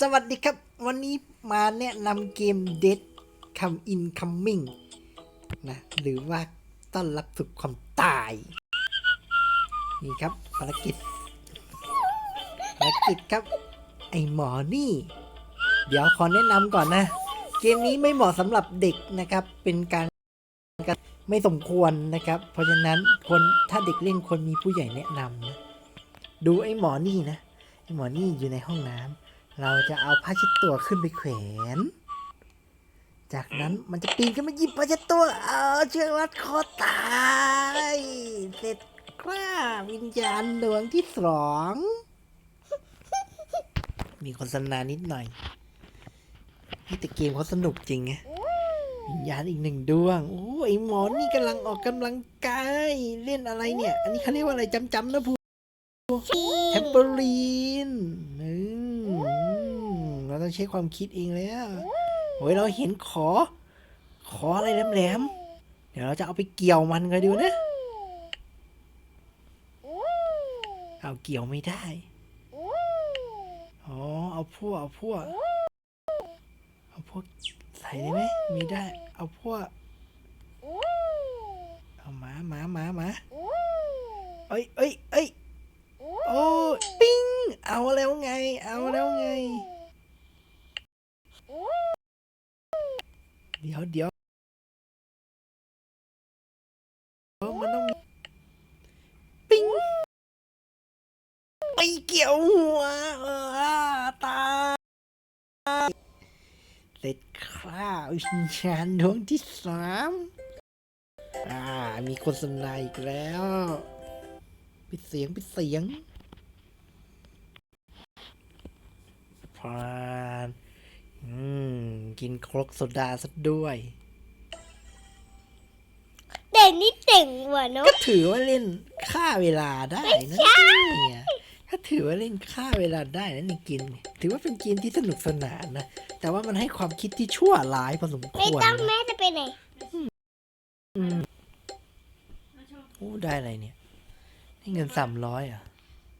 สวัสดีครับ วันนี้มาแนะนำเกม Dead Come In Coming นะ หรือว่าต้อนรับสู่ความตาย นี่ครับภารกิจ ภารกิจครับ ไอหมอนี่ เดี๋ยวขอแนะนำก่อนนะ เกมนี้ไม่เหมาะสำหรับเด็กนะครับ เป็นการไม่สมควรนะครับ เพราะฉะนั้นคนถ้าเด็กเล่นคนมีผู้ใหญ่แนะนำนะ ดูไอ้หมอนี่นะ หมอนี่อยู่ในห้องน้ำเราจะเอาผ้าเช็ดตัวขึ้นไปแขวน จากนั้นมันจะปีนขึ้นมาหยิบผ้าเช็ดตัว เอาเชือกรัดคอตายเสร็จคร่าวิญญาณดวงที่สองมีโฆษณานิดหน่อยนี่แต่เกมเขาสนุกจริงไงวิญญาณอีกหนึ่งดวง โอ้ไอหมอนี่กำลังออกกำลังกาย เล่นอะไรเนี่ย อันนี้เขาเรียกว่าอะไรจำจำๆนะพู แทมเปอรีนอืเราต้องใช้ความคิดเองแล้วโอ้ยเราเห็นขอ ขออะไรแหลมๆ เดี๋ยวเราจะเอาไปเกี่ยวมันกันดูนะ เอาเกี่ยวไม่ได้ อ๋อ เอาพวกเอาพวกเอาพวกใส่ได้ไหมมีได้ เอาพวก เอาหมาหมาหมาหมาเอ้ยเอ้ยเอ้ยโอ้ปิ้ง เอาแล้วไง เอาแล้วไง เดี๋ยวเดี๋ยวเออมันต้องปิ้งไปเกี่ยวหัวตาเสร็จคร่าวิญญาณดวงที่สามอ่า มีโฆษณายอีกแล้วปิดเสียงปิดเสียงผ่าน อืม กินครกโซดาซะด้วย เด็กนี่เจ๋งว่ะเนาะ ก็ถือว่าเล่นฆ่าเวลาได้นะเนี่ยถ้าถือว่าเล่นฆ่าเวลาได้นะในเกมเนี่ยถือว่าเป็นเกมที่สนุกสนานนะ แต่ว่ามันให้ความคิดที่ชั่วร้ายพอสมคไม่วรต้องนะแม่จะไปไหนอืมโอ้ได้อะไรเนี่ยได้เงินสามร้อยอะ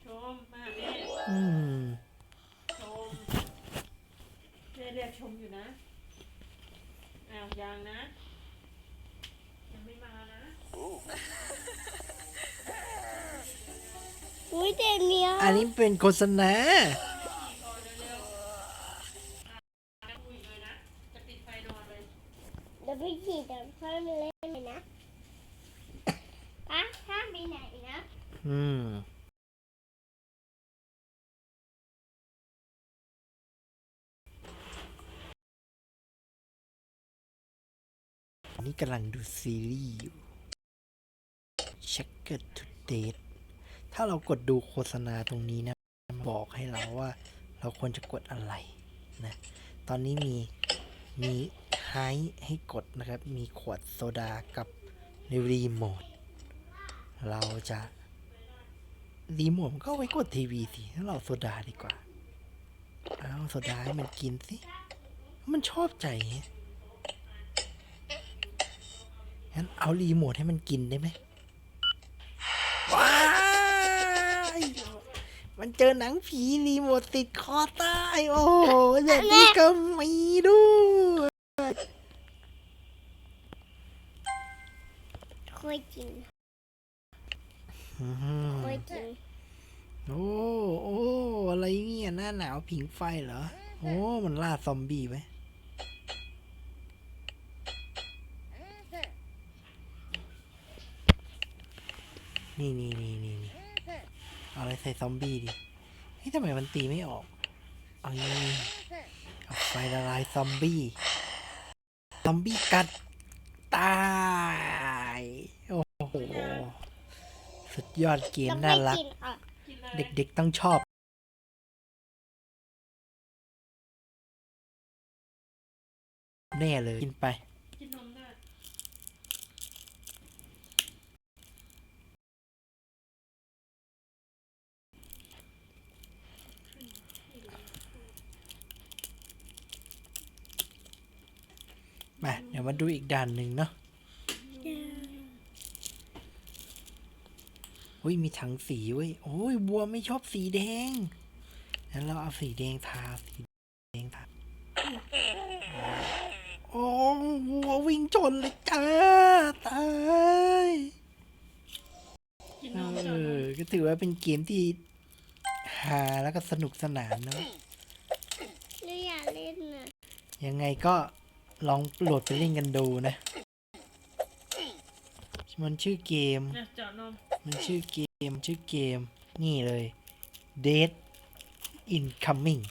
ชมมาแม่อืม ชม แม่เรียกชมอยู่นะ อ้าวยังนะ ยังไม่มานะ อุ้ยเด็กเนี้ยอันนี้เป็นโฆษณาคุยเลยนะจะปิดไฟนอนเลย เดี๋ยวไปขี่เดี๋ยวพ่อมาเล่นเลยนะป้าถ้าไปไหนนะ อืม นี่กำลังดูซีรีส์อยู่ Checker to Date ถ้าเรากดดูโฆษณาตรงนี้นะ บอกให้เราว่าเราควรจะกดอะไรนะ ตอนนี้มี มีไฮให้กดนะครับ มีขวดโซดากับรีโมท เราจะรีโมทมันก็ไว้กดทีวีสิถ้าเราโซดาดีกว่า เอาโซดาให้มันกินสิ มันชอบใจ งั้นเอารีโมทให้มันกินได้ไหมว้ายมันเจอหนังผีรีโมทติดคอตาย โอ้โหแบบนี้ก็มีด้วยค่อยกินอืมค่อยกินโอ้โอ้อะไรเนี่ยหน้าหนาวผิงไฟเหรอ โอ้ มันล่าซอมบี้ไหม นี่นี่นี่นี่นี่เอาอะไรใส่ซอมบี้ดิเฮ้ยทำไมมันตีไม่ออก เอานี่เอาไฟละลายซอมบี้ ซอมบี้กัด ตาย โอ้โห สุดยอดเกมต้องน่าไปรักกินอะกินเลยเด็กๆต้องชอบแน่เลย กินไป กินนมด้วย มาเดี๋ยวมาดูอีกด่านหนึ่งเนาะอุ้ยมีถังสีเว้ยโอ้ยบัวไม่ชอบสีแดงงั้นเราเอาสีแดงทาสีแดงทาโอ้วัววิ่งชนเลยจ้าตายกินเอนมก่อนอก็ถือว่าเป็นเกมที่ฮาแล้วก็สนุกสนานเนอะหนูอยากเล่นน่ะ ยังไงก็ ลองโหลดไปเล่นกันดูนะ มันชื่อเกมนะเจาะนมมันชื่อเกม ชื่อเกม นี่เลย Dead Incoming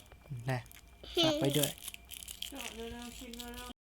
นะฝากไปด้วย เจาะเร็วๆกินเร็ว